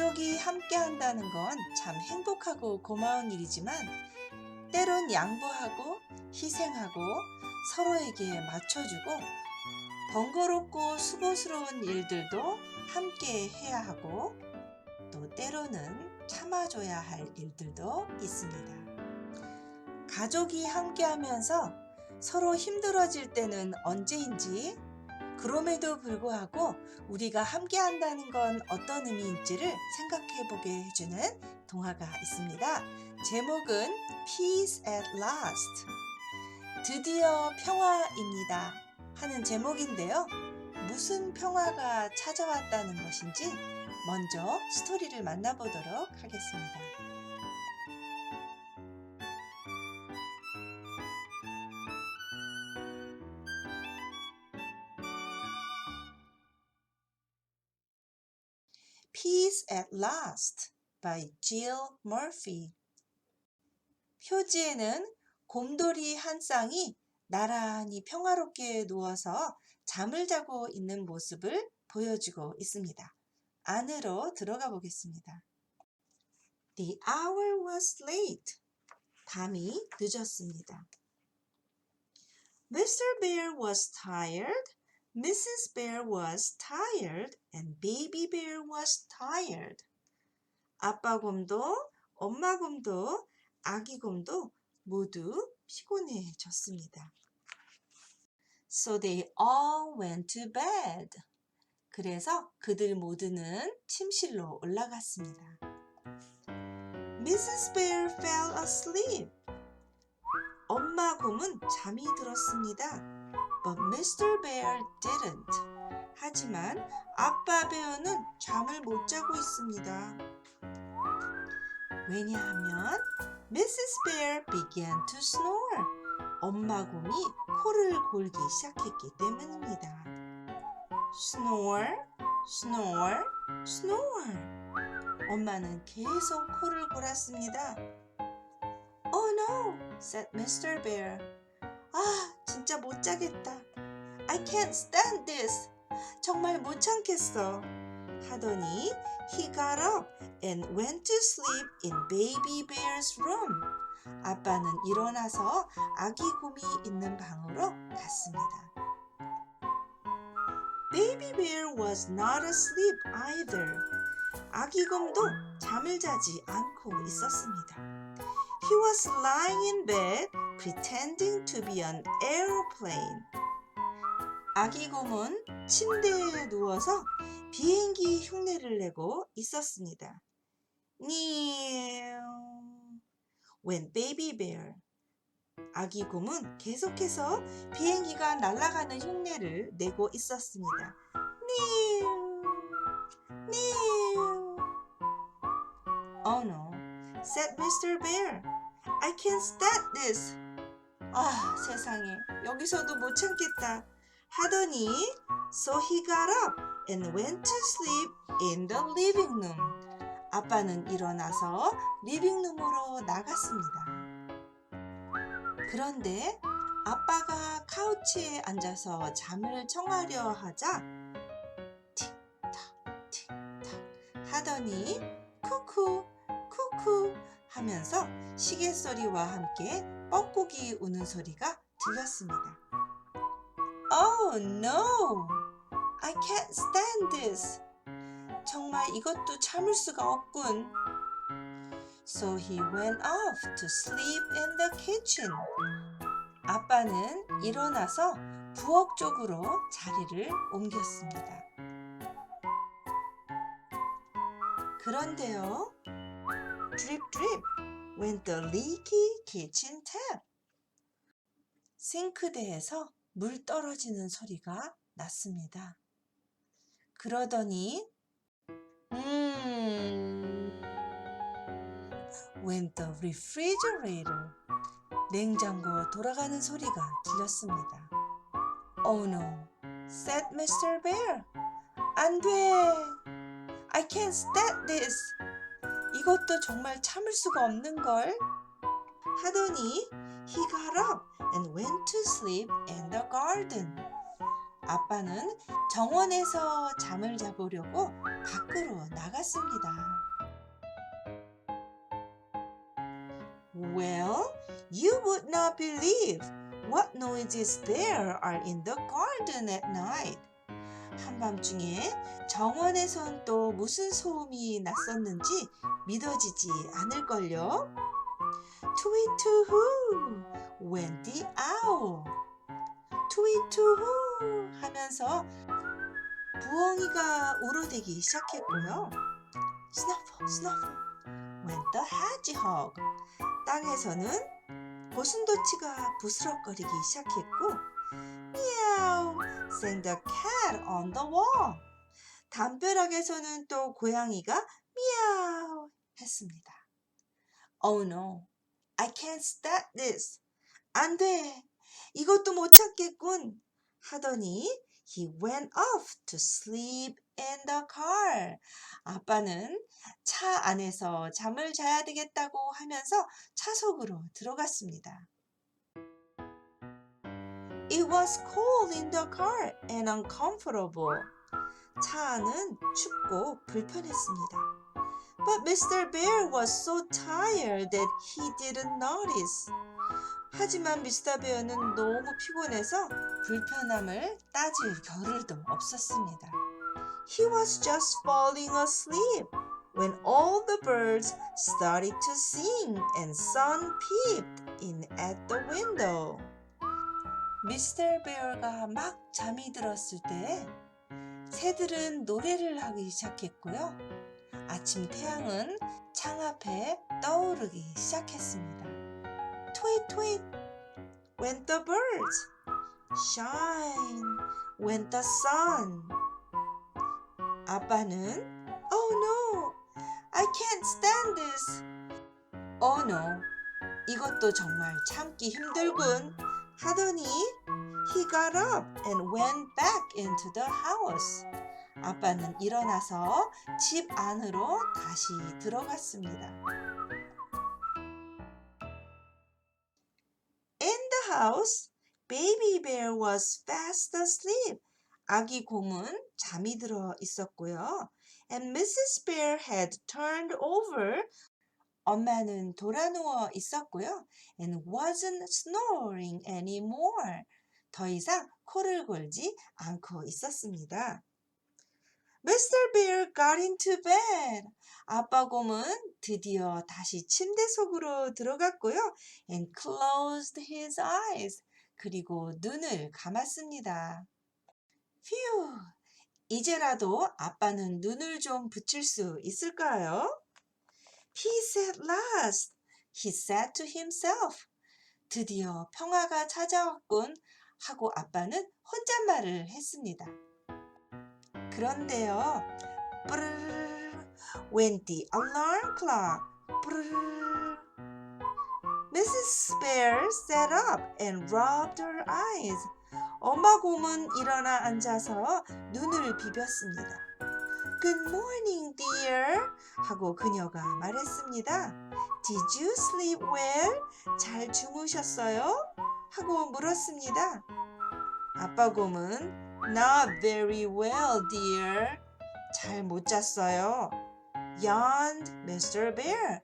가족이 함께 한다는 건 참 행복하고 고마운 일이지만 때론 양보하고 희생하고 서로에게 맞춰주고 번거롭고 수고스러운 일들도 함께 해야 하고 또 때로는 참아줘야 할 일들도 있습니다. 가족이 함께 하면서 서로 힘들어질 때는 언제인지 그럼에도 불구하고 우리가 함께 한다는 건 어떤 의미인지를 생각해 보게 해주는 동화가 있습니다. 제목은 Peace at Last. 드디어 평화입니다. 하는 제목인데요. 무슨 평화가 찾아왔다는 것인지 먼저 스토리를 만나보도록 하겠습니다. Peace at Last by Jill Murphy. 표지에는 곰돌이 한 쌍이 나란히 평화롭게 누워서 잠을 자고 있는 모습을 보여주고 있습니다. 안으로 들어가 보겠습니다. The hour was late. 밤이 늦었습니다. Mr. Bear was tired. Mrs. Bear was tired and Baby Bear was tired. 아빠 곰도 엄마 곰도 아기 곰도 모두 피곤해졌습니다. So they all went to bed. 그래서 그들 모두는 침실로 올라갔습니다. Mrs. Bear fell asleep. 엄마 곰은 잠이 들었습니다. But Mr. Bear didn't. 하지만 아빠 베어는 잠을 못 자고 있습니다. 왜냐하면 Mrs. Bear began to snore. 엄마 곰이 코를 골기 시작했기 때문입니다. Snore, snore, snore. 엄마는 계속 코를 골았습니다. Oh no, said Mr. Bear. 아, 진짜 못 자겠다. I can't stand this. 정말 못 참겠어. 하더니 he got up and went to sleep in baby bear's room. 아빠는 일어나서 아기 곰이 있는 방으로 갔습니다. Baby bear was not asleep either. 아기 곰도 잠을 자지 않고 있었습니다. He was lying in bed pretending to be an airplane. 아기 곰은 침대에 누워서 비행기 흉내를 내고 있었습니다. When baby bear. 아기 곰은 계속해서 비행기가 날아가는 흉내를 내고 있었습니다. Oh no, said Mr. Bear. I can't stand this. 아, 세상에. 여기서도 못 참겠다. 하더니 so he got up and went to sleep in the living room. 아빠는 일어나서 리빙룸으로 나갔습니다. 그런데 아빠가 카우치에 앉아서 잠을 청하려 하자 틱탁 틱탁 하더니 쿠쿠 쿠쿠 하면서 시계 소리와 함께 뻐꾸기 우는 소리가 들렸습니다. Oh no! I can't stand this. 정말 이것도 참을 수가 없군. So he went off to sleep in the kitchen. 아빠는 일어나서 부엌 쪽으로 자리를 옮겼습니다. 그런데요, drip drip went the leaky kitchen tap. 싱크대에서 물 떨어지는 소리가 났습니다. 그러더니 음 went the refrigerator 냉장고 돌아가는 소리가 들렸습니다. Oh no, said Mr. Bear. 안 돼. I can't stand this. 이것도 정말 참을 수가 없는 걸. 하더니 he got up and went to sleep in the garden. 아빠는 정원에서 잠을 자보려고 밖으로 나갔습니다. Well, you would not believe what noises there are in the garden at night. 한밤중에 정원에선 또 무슨 소음이 났었는지 믿어지지 않을걸요? 트위트후 the owl. 트위트후 하면서 부엉이가 울어대기 시작했고요. 스너프 went the hedgehog. 땅에서는 고슴도치가 부스럭거리기 시작했고 미야우 sang the cat on the wall. 담벼락에서는 또 고양이가 미야우 했습니다. Oh no, I can't stop this. 안 돼. 이것도 못 참겠군. 하더니 he went off to sleep in the car. 아빠는 차 안에서 잠을 자야 되겠다고 하면서 차 속으로 들어갔습니다. It was cold in the car and uncomfortable. 차 안은 춥고 불편했습니다. But Mr. Bear was so tired that he didn't notice. 하지만 미스터 베어는 너무 피곤해서 불편함을 따질 겨를도 없었습니다. He was just falling asleep when all the birds started to sing and sun peeped in at the window. 미스터 베어가 막 잠이 들었을 때 새들은 노래를 하기 시작했고요. 아침 태양은 창 앞에 떠오르기 시작했습니다. Tweet, tweet, went the birds. Shine, went the sun. 아빠는 Oh no, I can't stand this. Oh no, 이것도 정말 참기 힘들군. 하더니 he got up and went back into the house. 아빠는 일어나서 집 안으로 다시 들어갔습니다. In the house, baby bear was fast asleep. 아기 곰은 잠이 들어 있었고요. And Mrs. Bear had turned over. 엄마는 돌아 누워 있었고요. And wasn't snoring anymore. 더 이상 코를 골지 않고 있었습니다. Mr. Bear got into bed. 아빠 곰은 드디어 다시 침대 속으로 들어갔고요. And closed his eyes. 그리고 눈을 감았습니다. 휴, 이제라도 아빠는 눈을 좀 붙일 수 있을까요? Peace at last, he said to himself. 드디어 평화가 찾아왔군 하고 아빠는 혼잣말을 했습니다. 그런데요. 뿌르르르 went the alarm clock. 뿌르르르. Mrs. Bear sat up and rubbed her eyes. 엄마 곰은 일어나 앉아서 눈을 비볐습니다. Good morning, dear. 하고 그녀가 말했습니다. Did you sleep well? 잘 주무셨어요? 하고 물었습니다. 아빠 곰은 Not very well, dear. 잘 못 잤어요. yawned Mr. Bear.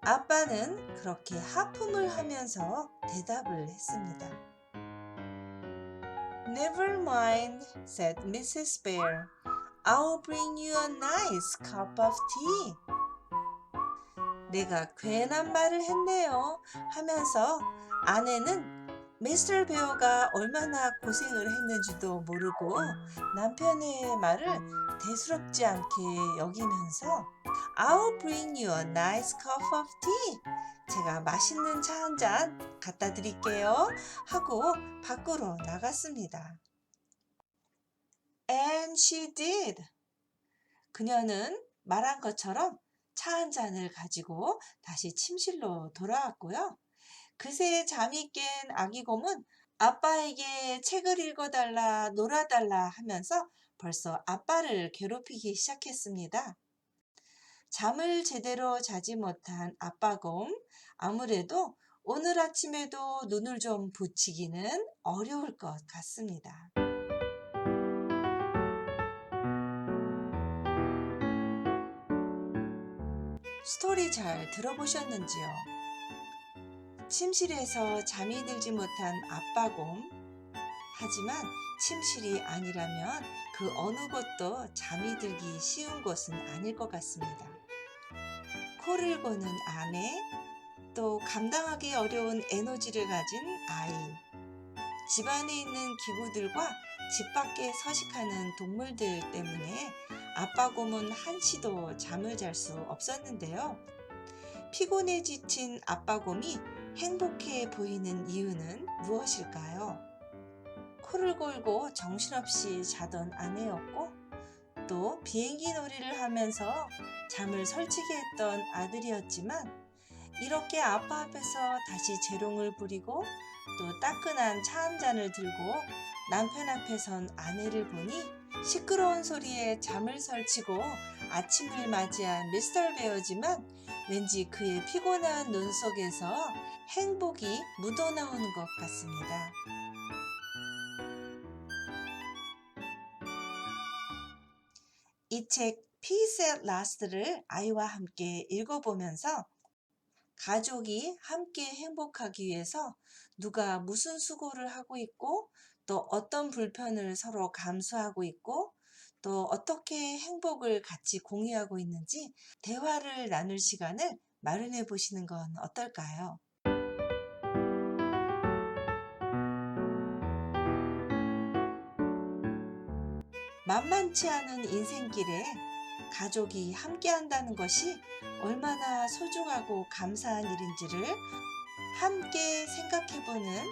아빠는 그렇게 하품을 하면서 대답을 했습니다. Never mind, said Mrs. Bear. I'll bring you a nice cup of tea. 내가 괜한 말을 했네요. 하면서 아내는 미스터 베어가 얼마나 고생을 했는지도 모르고 남편의 말을 대수롭지 않게 여기면서 I'll bring you a nice cup of tea. 제가 맛있는 차 한 잔 갖다 드릴게요. 하고 밖으로 나갔습니다. And she did. 그녀는 말한 것처럼 차 한 잔을 가지고 다시 침실로 돌아왔고요. 그새 잠이 깬 아기 곰은 아빠에게 책을 읽어달라, 놀아달라 하면서 벌써 아빠를 괴롭히기 시작했습니다. 잠을 제대로 자지 못한 아빠곰, 아무래도 오늘 아침에도 눈을 좀 붙이기는 어려울 것 같습니다. 스토리 잘 들어보셨는지요? 침실에서 잠이 들지 못한 아빠곰. 하지만 침실이 아니라면 그 어느 곳도 잠이 들기 쉬운 곳은 아닐 것 같습니다. 코를 고는 아내, 또 감당하기 어려운 에너지를 가진 아이, 집 안에 있는 기구들과 집 밖에 서식하는 동물들 때문에 아빠 곰은 한시도 잠을 잘 수 없었는데요. 피곤해 지친 아빠 곰이 행복해 보이는 이유는 무엇일까요? 코를 골고 정신없이 자던 아내였고 또 비행기 놀이를 하면서 잠을 설치게 했던 아들이었지만 이렇게 아빠 앞에서 다시 재롱을 부리고 또 따끈한 차 한 잔을 들고 남편 앞에 선 아내를 보니 시끄러운 소리에 잠을 설치고 아침을 맞이한 미스터 베어지만 왠지 그의 피곤한 눈 속에서 행복이 묻어나오는 것 같습니다. 이 책 Peace at Last를 아이와 함께 읽어보면서 가족이 함께 행복하기 위해서 누가 무슨 수고를 하고 있고 또 어떤 불편을 서로 감수하고 있고 또 어떻게 행복을 같이 공유하고 있는지 대화를 나눌 시간을 마련해 보시는 건 어떨까요? 만만치 않은 인생길에 가족이 함께 한다는 것이 얼마나 소중하고 감사한 일인지를 함께 생각해보는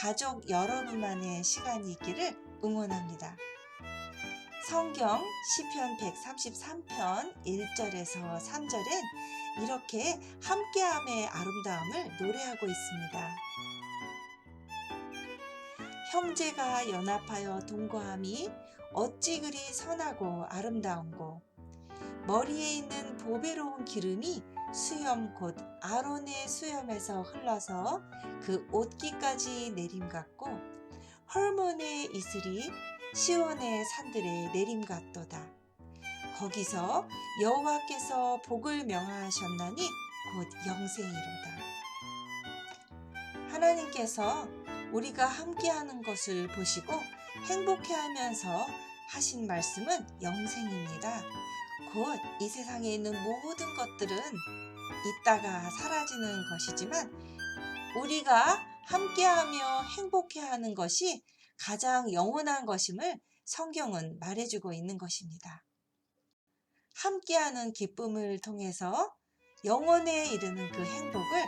가족 여러분만의 시간이 있기를 응원합니다. 성경 시편 133편 1절에서 3절엔 이렇게 함께함의 아름다움을 노래하고 있습니다. 형제가 연합하여 동거함이 어찌 그리 선하고 아름다운고 머리에 있는 보배로운 기름이 수염 곧 아론의 수염에서 흘러서 그 옷깃까지 내림 같고 헐몬의 이슬이 시온의 산들의 내림 같도다. 거기서 여호와께서 복을 명하셨나니 곧 영생이로다. 하나님께서 우리가 함께하는 것을 보시고 행복해하면서 하신 말씀은 영생입니다. 곧 이 세상에 있는 모든 것들은 있다가 사라지는 것이지만 우리가 함께하며 행복해하는 것이 가장 영원한 것임을 성경은 말해주고 있는 것입니다. 함께하는 기쁨을 통해서 영원에 이르는 그 행복을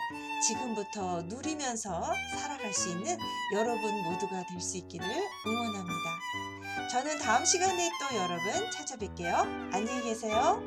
지금부터 누리면서 살아갈 수 있는 여러분 모두가 될 수 있기를 응원합니다. 저는 다음 시간에 또 여러분 찾아뵐게요. 안녕히 계세요.